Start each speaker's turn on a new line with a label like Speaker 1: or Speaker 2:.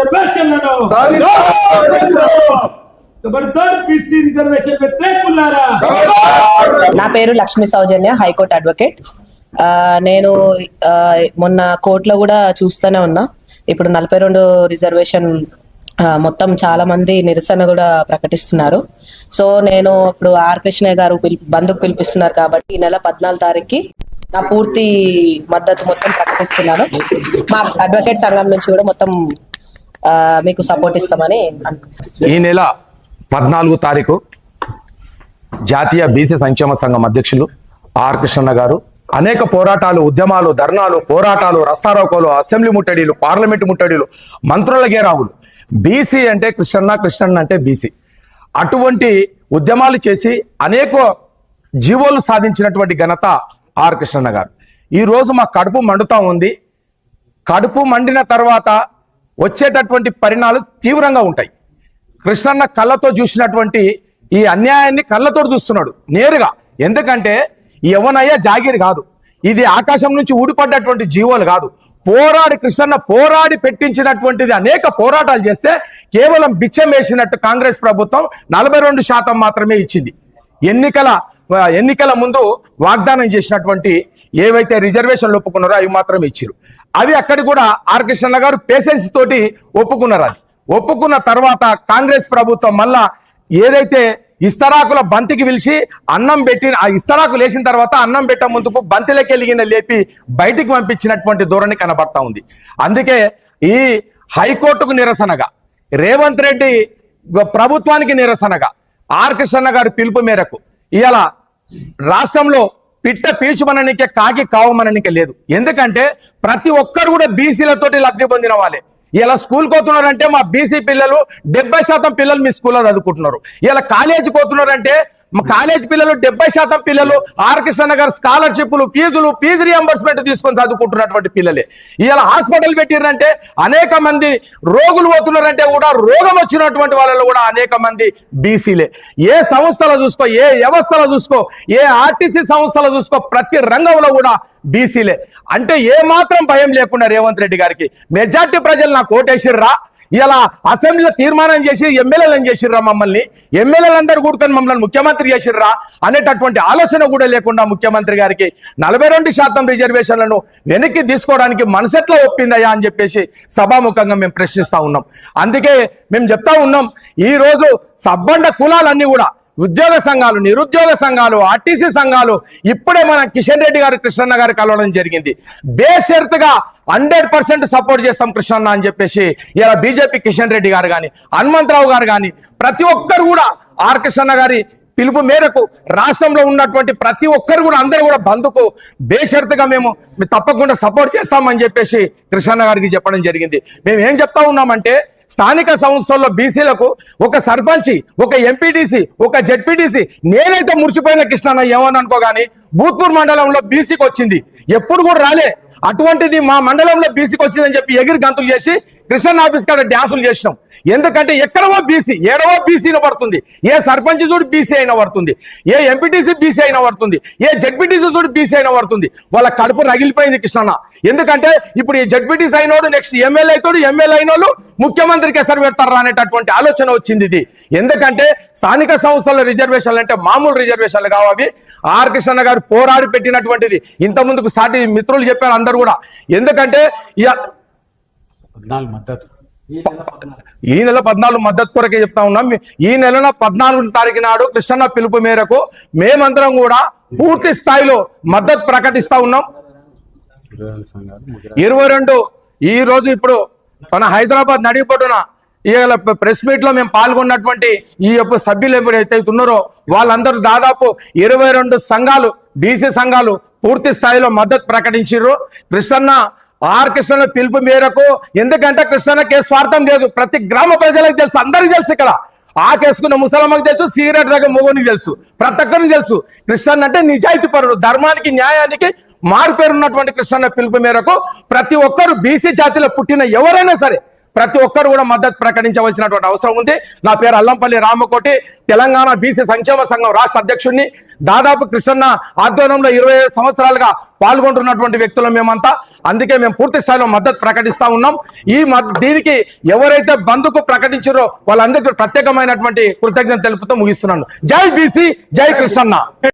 Speaker 1: రిజర్వేషన్లను
Speaker 2: నా పేరు లక్ష్మి సౌజన్య హైకోర్టు అడ్వకేట్. నేను మొన్న కోర్టులో కూడా చూస్తూనే ఉన్నా. ఇప్పుడు నలభై రెండు రిజర్వేషన్ మొత్తం చాలా మంది నిరసన కూడా ప్రకటిస్తున్నారు. సో నేను ఇప్పుడు ఆర్ కృష్ణయ్య గారు పిలి- బంధుకు పిలిపిస్తున్నారు కాబట్టి ఈ నెల పద్నాలుగు తారీఖుకి నా పూర్తి మద్దతు మొత్తం ప్రకటిస్తున్నాను. మా అడ్వకేట్ సంఘం నుంచి కూడా మొత్తం మీకు సపోర్ట్ ఇస్తామని
Speaker 3: ఈ నెల పద్నాలుగు తారీఖు జాతీయ బీసీ సంక్షేమ సంఘం అధ్యక్షులు ఆర్ కృష్ణన్న గారు అనేక పోరాటాలు ఉద్యమాలు ధర్నాలు పోరాటాలు రస్తారోకోలు అసెంబ్లీ ముట్టడీలు పార్లమెంటు ముట్టడీలు మంత్రుల గేరావులు. బీసీ అంటే కృష్ణన్న కృష్ణన్న అంటే బీసీ. అటువంటి ఉద్యమాలు చేసి అనేక జీవోలు సాధించినటువంటి ఘనత ఆర్ కృష్ణన్న గారు. ఈ రోజు మా కడుపు మండుతా ఉంది. కడుపు మండిన తర్వాత వచ్చేటటువంటి పరిణామాలు తీవ్రంగా ఉంటాయి. కృష్ణన్న కళ్ళతో చూసినటువంటి ఈ అన్యాయాన్ని కళ్ళతో చూస్తున్నాడు నేరుగా. ఎందుకంటే యవనయ్య జాగిరి కాదు. ఇది ఆకాశం నుంచి ఊడిపడ్డటువంటి జీవోలు కాదు. పోరాడి కృష్ణన్న పోరాడి పెట్టించినటువంటిది అనేక పోరాటాలు చేస్తే కేవలం బిచ్చం వేసినట్టు కాంగ్రెస్ ప్రభుత్వం నలభై రెండు శాతం మాత్రమే ఇచ్చింది. ఎన్నికల ఎన్నికల ముందు వాగ్దానం చేసినటువంటి ఏవైతే రిజర్వేషన్లు ఒప్పుకున్నారో అవి మాత్రమే ఇచ్చారు అవి అక్కడ కూడా ఆర్ కృష్ణ గారు పేషెన్స్ తోటి ఒప్పుకున్నారు అది. ఒప్పుకున్న తర్వాత కాంగ్రెస్ ప్రభుత్వం మళ్ళా ఏదైతే ఇస్తరాకుల బంతికి పిలిచి అన్నం పెట్టి ఆ ఇస్తరాకు లేచిన తర్వాత అన్నం పెట్ట ముందుకు బంతిలకెలిగిన లేపి బయటికి పంపించినటువంటి ధోరణి కనబడతా ఉంది. అందుకే ఈ హైకోర్టుకు నిరసనగా రేవంత్ రెడ్డి ప్రభుత్వానికి నిరసనగా ఆర్ కృష్ణ గారి పిలుపు మేరకు ఇలా రాష్ట్రంలో పిట్ట పీచుమననికే కాకి కావమననికే లేదు. ఎందుకంటే ప్రతి ఒక్కరు కూడా బీసీలతోటి లబ్ధి పొందిన వాళ్ళే. ఇలా స్కూల్ పోతున్నారంటే మా బీసీ పిల్లలు డెబ్బై శాతం పిల్లలు మీ స్కూల్లో చదువుకుంటున్నారు. ఇలా కాలేజీ పోతున్నారంటే కాలేజ్ పిల్లలు డెబ్బై శాతం పిల్లలు ఆర్ నగర్ స్కాలర్షిప్లు ఫీజులు ఫీజు రియంబర్స్మెంట్ తీసుకొని చదువుకుంటున్నటువంటి పిల్లలే. ఇలా హాస్పిటల్ పెట్టిరంటే అనేక మంది రోగులు పోతున్నారంటే కూడా రోగం వచ్చినటువంటి వాళ్ళలో కూడా అనేక మంది బీసీలే. ఏ సంస్థలో చూసుకో ఏ వ్యవస్థలో చూసుకో ఏ ఆర్టీసీ సంస్థలో చూసుకో ప్రతి రంగంలో కూడా బీసీలే. అంటే ఏ మాత్రం భయం లేకుండా రేవంత్ రెడ్డి గారికి మెజార్టీ ప్రజలు నాకు ఓటేసిర్రా? ఇలా అసెంబ్లీలో తీర్మానం చేసి ఎమ్మెల్యేలను చేసిర్రా మమ్మల్ని? ఎమ్మెల్యేలందరూ కూడుకొని మమ్మల్ని ముఖ్యమంత్రి చేసిర్రా? అనేటటువంటి ఆలోచన కూడా లేకుండా ముఖ్యమంత్రి గారికి నలభై రెండు శాతం రిజర్వేషన్లను వెనక్కి తీసుకోవడానికి మనసెట్లా ఒప్పిందయ్యా అని చెప్పేసి సభాముఖంగా మేము ప్రశ్నిస్తా ఉన్నాం. అందుకే మేము చెప్తా ఉన్నాం ఈరోజు సబ్బండ కులాలన్నీ కూడా ఉద్యోగ సంఘాలు నిరుద్యోగ సంఘాలు ఆర్టీసీ సంఘాలు ఇప్పుడే మన కిషన్ రెడ్డి గారు కృష్ణన్న గారు కలవడం జరిగింది. బేషరతుగా హండ్రెడ్ పర్సెంట్ సపోర్ట్ చేస్తాం కృష్ణన్న అని చెప్పేసి ఇలా బీజేపీ కిషన్ రెడ్డి గారు కానీ హనుమంతరావు గారు కానీ ప్రతి ఒక్కరు కూడా ఆర్ కృష్ణన్న గారి పిలుపు మేరకు రాష్ట్రంలో ఉన్నటువంటి ప్రతి ఒక్కరు కూడా అందరూ కూడా బంధుకు బేషరతుగా మేము తప్పకుండా సపోర్ట్ చేస్తామని చెప్పేసి కృష్ణన్న గారికి చెప్పడం జరిగింది. మేము ఏం చెప్తా ఉన్నామంటే స్థానిక సంస్థల్లో బీసీలకు ఒక సర్పంచి ఒక ఎంపీటీసీ ఒక జెడ్పీటీసీ నేనైతే మురిసిపోయిన కృష్ణన్న ఏమని అనుకో గానీ భూత్పూర్ మండలంలో బీసీకి వచ్చింది. ఎప్పుడు కూడా రాలే. అటువంటిది మా మండలంలో బీసీకి వచ్చిందని చెప్పి ఎగిరి గంతులు చేసి కృష్ణ ఆఫీస్ కాడ డ్యాన్సులు చేసినాం. ఎందుకంటే ఎక్కడవో బీసీ ఏడవో బీసీ పడుతుంది. ఏ సర్పంచ్ చూడు బీసీ అయినా పడుతుంది. ఏ ఎంపీటీసీ బీసీ అయినా పడుతుంది. ఏ జడ్పీటీసీ చూడు బీసీ అయినా పడుతుంది. వాళ్ళ కడుపు రగిలిపోయింది కృష్ణన్న. ఎందుకంటే ఇప్పుడు ఈ జడ్పీటీసీ అయినోడు నెక్స్ట్ ఎమ్మెల్యే అవుతాడు ఎమ్మెల్యే అయిన ముఖ్యమంత్రికి ఎసరు పెడతారా అనేటటువంటి ఆలోచన వచ్చింది ఇది. ఎందుకంటే స్థానిక సంస్థల రిజర్వేషన్లు అంటే మామూలు రిజర్వేషన్లు కావవి ఆర్ కృష్ణ గారు పోరాడి పెట్టినటువంటిది. ఇంత ముందుకు సాటి మిత్రులు చెప్పారు అందరు కూడా. ఎందుకంటే ఇయ- ఈ నెల పద్నాలుగు. మద్దతు కొరకే చెప్తా ఉన్నాం. ఈ నెల పద్నాలుగు తారీఖు నాడు కృష్ణన్న పిలుపు మేరకు మేమందరం కూడా పూర్తి స్థాయిలో మద్దతు ప్రకటిస్తా ఉన్నాం. ఇరవై రెండు ఈ రోజు ఇప్పుడు మన హైదరాబాద్ నడిపడున ఇవాళ ప్రెస్ మీట్లో మేము పాల్గొన్నటువంటి ఈ యొక్క సభ్యులు ఎవరైతే ఉన్నారో వాళ్ళందరూ దాదాపు ఇరవై రెండు సంఘాలు బీసీ సంఘాలు పూర్తి స్థాయిలో మద్దతు ప్రకటించారు కృష్ణన్న ఆర్ కృష్ణ పిలుపు మేరకు ఎందుకంటే కృష్ణకే స్వార్థం లేదు. ప్రతి గ్రామ ప్రజలకు తెలుసు అందరికీ తెలుసు ఇక్కడ. ఆకేసుకున్న ముసలమ్మకి తెలుసు సిగరెట్ దగ్గర మొగునికి తెలుసు ప్రతి ఒక్కరికి తెలుసు. కృష్ణ అంటే నిజాయితీ పరుడు ధర్మానికి న్యాయానికి మారు ఉన్నటువంటి కృష్ణ పిలుపు మేరకు ప్రతి ఒక్కరు బీసీ జాతిలో పుట్టిన ఎవరైనా సరే ప్రతి ఒక్కరు కూడా మద్దతు ప్రకటించవలసినటువంటి అవసరం ఉంది. నా పేరు అల్లంపల్లి రామకోటి. తెలంగాణ బీసీ సంక్షేమ సంఘం రాష్ట్ర అధ్యక్షుడిని. దాదాపు కృష్ణ ఆధ్వర్యంలో ఇరవై సంవత్సరాలుగా పాల్గొంటున్నటువంటి వ్యక్తులు మేమంతా. అందుకే మేము పూర్తి స్థాయిలో మద్దతు ప్రకటిస్తా ఉన్నాం. ఈ దీనికి ఎవరైతే బంధుకు ప్రకటించారో వాళ్ళందరికీ ప్రత్యేకమైనటువంటి కృతజ్ఞత తెలుపుతూ ముగిస్తున్నాను. జై బీసీ జై కృష్ణన్న.